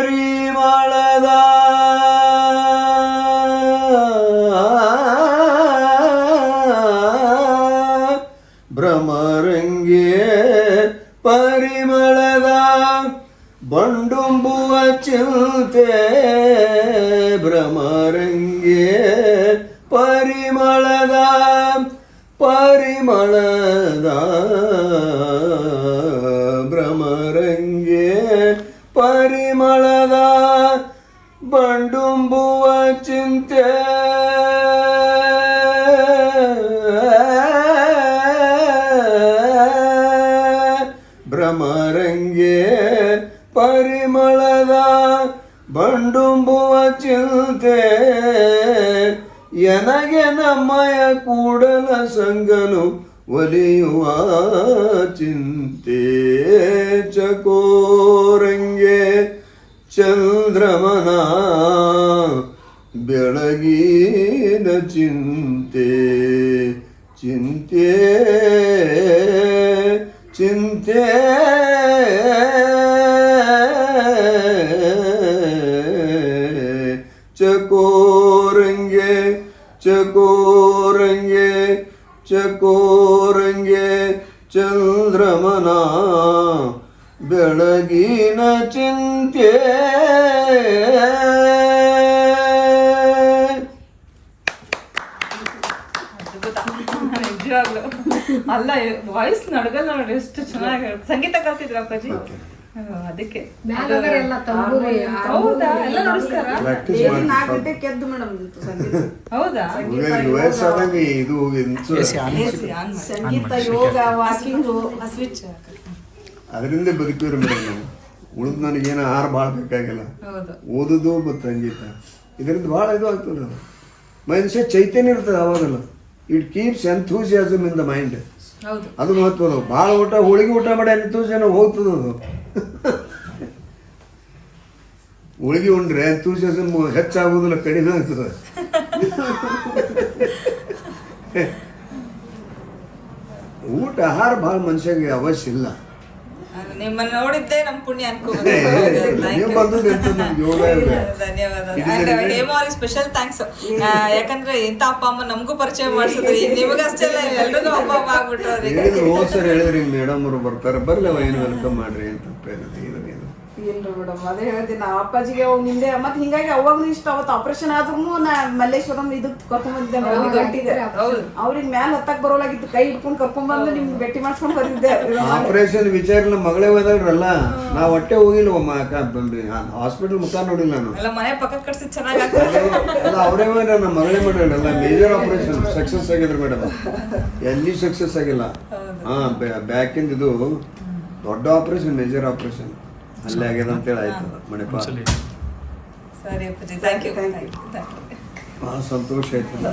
ಬಂಡುಂಬುವ ಚಿಂತೆ ಎನಗೆ ನಮ್ಮಯ ಕೂಡಲ ಸಂಗನು ಒಲಿಯುವ ಚಿಂತೆ. ಚಕೋರಂಗೆ ಚಂದ್ರಮನ ಬೆಳಗಿನ ಚಿಂತೆ. ಚಿಂತೆ ಚಿಂತೆ. ಚಕೋರಂಗೆ ಚಕೋರಂಗೆ ಚಂದ್ರಮನ ಬೆಳಗಿನ ಚಿಂತೆ. ಅಲ್ಲ ವಾಯ್ಸ್ ನಡ್ಗಲ್ಲ ನೋಡಿ ಎಷ್ಟು ಚೆನ್ನಾಗಿ ಸಂಗೀತ ಕಲ್ತಿದ್ರ ಅಪ್ಪಾಜಿ? ಅದಕ್ಕೆ. ಹೌದಾ? ವಯಸ್ಸಾದಂಗೆ ಇದು ಸಂಗೀತ. ಯೋಗ. ವಾಕಿಂಗ್ ಸ್ವಿಚ್ ಅದರಿಂದ ಬದುಕಿವ್ರಿ ಮೇಡಮ್ ನಾವು. ಉಳಿದು ನನಗೇನು ಆಹಾರ ಭಾಳ ಬೇಕಾಗಿಲ್ಲ. ಹೌದು. ಓದುದು ಮತ್ತು ಸಂಗೀತ. ಇದರಿಂದ ಭಾಳ ಇದು ಆಗ್ತದೆ ಮನುಷ್ಯ ಚೈತನ್ಯ ಇರ್ತದೆ ಅವಾಗಲ್ಲ. It keeps enthusiasm in the mind ಅದು ಮಹತ್ವದ ಭಾಳ ಊಟ ಹೋಳಿಗೆ ಊಟ ಮಾಡಿ ಎಂತೂ ಜನ ಹೋಗ್ತದ ಅದು. ಹೋಳಿಗೆ ಉಂಡ್ರೆ ಎಂತೂಸಿಯಸಮ್ ಹೆಚ್ಚಾಗುವುದಿಲ್ಲ ಕಡಿಮೆ ಆಗ್ತದೆ. ಊಟ ಆಹಾರ ಭಾಳ ಮನುಷ್ಯಂಗೆ ಅವಶ್ಯ ಇಲ್ಲ. ನಿಮ್ಮನ್ನ ನೋಡಿದ್ದೆ ನಮ್ ಪುಣ್ಯ ನಮ್ಗೆ ಇದು ನನಗೆ- ಸ್ಪೆಷಲ್ ಥ್ಯಾಂಕ್ಸ್ ಯಾಕಂದ್ರೆ ಇಂಥ ಅಪ್ಪ ಅಮ್ಮ ನಮಗೂ ಪರಿಚಯ ಮಾಡಿಸಿದ್ರಿ. ನಿಮಗಷ್ಟೇ ಅಷ್ಟೆಲ್ಲ ಎಲ್ರಿಗೂ ಅಪ್ಪ ಅಮ್ಮ ಆಗ್ಬಿಟ್ರು ಹೋದ್ ಸರಿ ಹೇಳಿದ್ರಿ ಮೇಡಮ್ ಅವರು ಬರ್ತಾರೆ. ಬರ್ಲವ ಏನು ವೆಲ್ಕಮ್ ಮಾಡ್ರಿ ಅಂತ ಇಲ್ರಿ ಮೇಡಮ್ ಅದೇ ಹೇಳ್ತೀನಿ ನಾ ಅಪ್ಪಾಜಿಗೆ ಅವ್ ನಿಂದೆ. ಮತ್ತೆ ಹಿಂಗಾಗಿ ಅವಾಗ್ಲೂ ಇಷ್ಟ ಅವತ್ತು ಆಪರೇಷನ್ ಆದ್ರೂ ನಾ ಮಲ್ಲೇಶ್ವರಂ ಇದಕ್ ಕರ್ಕೊಂಡ್ ಬಂದಿದ್ದೆ ಮೇಡಮ್ ಗಂಟಿಗೆ ಅವ್ರಿಗೆ ಮ್ಯಾಲ ಹತ್ತಕ್ ಬರೋಲಾಗಿತ್ತು. ಕೈ ಇಟ್ಕೊಂಡ್ ಕರ್ಕೊಂಡ್ ಬಂದು ನಿಮ್ಗೆ ಭೇಟಿ ಮಾಡ್ಸ್ಕೊಂಡ್ ಬಂದಿದ್ದೆ ಆಪರೇಷನ್ ವಿಚಾರ ನಮ್ಮ ಮಗಳೇ ಹೋದಲ್ರಲ್ಲ ನಾ ಹೊಟ್ಟೆ ಹೋಗಿಲ್ಲ ಹಾಸ್ಪಿಟಲ್ ಮುಖ ನೋಡಿಲ್ಲ ನಾನು. ಮನೆ ಪಕ್ಕ ಕಟ್ಸಿ ಚೆನ್ನಾಗಿ ಅವರೇ ನಮ್ಮ ಮಗಳೇ ಮಾಡಲ್ಲ ಮೇಜರ್ ಆಪರೇಷನ್ ಸಕ್ಸಸ್ ಆಗಿದ್ರು ಮೇಡಮ್ ಎಲ್ಲಿ ಸಕ್ಸಸ್ ಆಗಿಲ್ಲ. ಹಾ ಬ್ಯಾಕಿಂದ ಇದು ದೊಡ್ಡ ಆಪರೇಷನ್ ಮೇಜರ್ ಆಪರೇಷನ್ ಅಲ್ಲೇ ಆಗ್ಯದ ಅಂತೇಳಿ ಆಯ್ತು ಮಣಿಪಾಲ ಸರಿ ಅಪ್ಪಾಜಿ thank you thank you thank you ಭಾಳ ಸಂತೋಷ ಆಯ್ತದ.